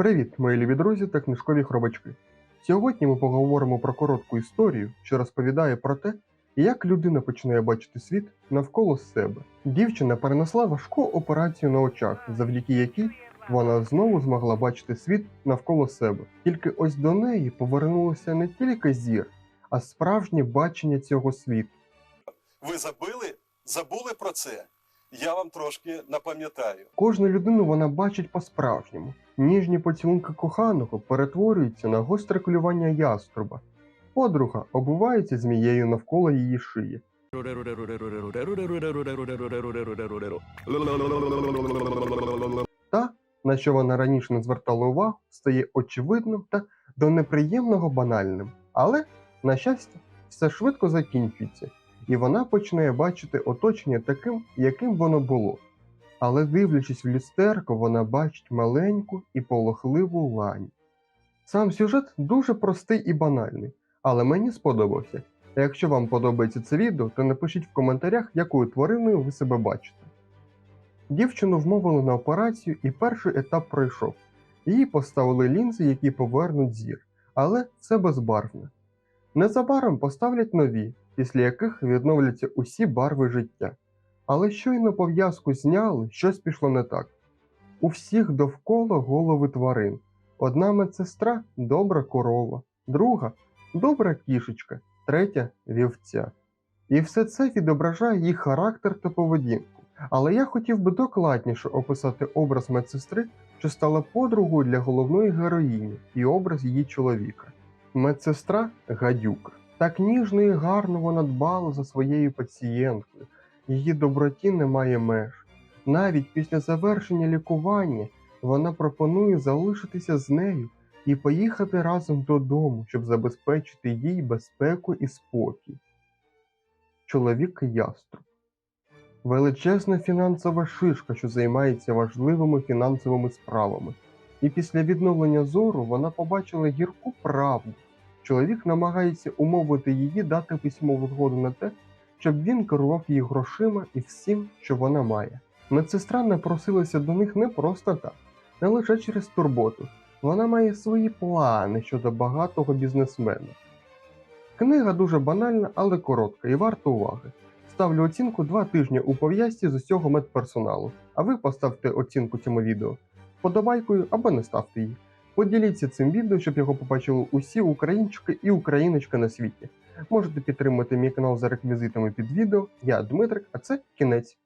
Привіт, мої любі друзі та книжкові хробачки. Сьогодні ми поговоримо про коротку історію, що розповідає про те, як людина починає бачити світ навколо себе. Дівчина перенесла важку операцію на очах, завдяки якій вона знову змогла бачити світ навколо себе. Тільки ось до неї повернулося не тільки зір, а справжнє бачення цього світу. Ви забили? Забули про це? Я вам трошки напам'ятаю. Кожну людину вона бачить по-справжньому. Ніжні поцілунки коханого перетворюються на гостре клювання яструба. Подруга обувається змією навколо її шиї. Та, на що вона раніше не звертала увагу, стає очевидним та до неприємного банальним. Але, на щастя, все швидко закінчується, і вона починає бачити оточення таким, яким воно було. Але дивлячись в люстерко, вона бачить маленьку і полохливу лань. Сам сюжет дуже простий і банальний, але мені сподобався. Якщо вам подобається це відео, то напишіть в коментарях, якою твариною ви себе бачите. Дівчину вмовили на операцію, і перший етап пройшов. Їй поставили лінзи, які повернуть зір, але це безбарвне. Незабаром поставлять нові, після яких відновляться усі барви життя. Але щойно пов'язку зняли, щось пішло не так. У всіх довкола голови тварин. Одна медсестра добра корова, друга добра кішечка, третя вівця. І все це відображає їх характер та поведінку. Але я хотів би докладніше описати образ медсестри, що стала подругою для головної героїні, і образ її чоловіка. Медсестра гадюка. Так ніжно і гарно вона дбала за своєю пацієнткою. Її доброті немає меж. Навіть після завершення лікування вона пропонує залишитися з нею і поїхати разом додому, щоб забезпечити їй безпеку і спокій. Чоловік яструб. Величезна фінансова шишка, що займається важливими фінансовими справами. І після відновлення зору вона побачила гірку правду. Чоловік намагається умовити її дати письмову згоду на те, щоб він керував її грошима і всім, що вона має. Медсестра напросилася до них не просто так, не лише через турботу. Вона має свої плани щодо багатого бізнесмена. Книга дуже банальна, але коротка і варта уваги. Ставлю оцінку 2 тижні у пов'язці з усього медперсоналу, а ви поставте оцінку цьому відео подобайкою або не ставте її. Поділіться цим відео, щоб його побачили усі українчики і україночки на світі. Можете підтримати мій канал за реквізитами під відео. Я Дмитрик, а це кінець.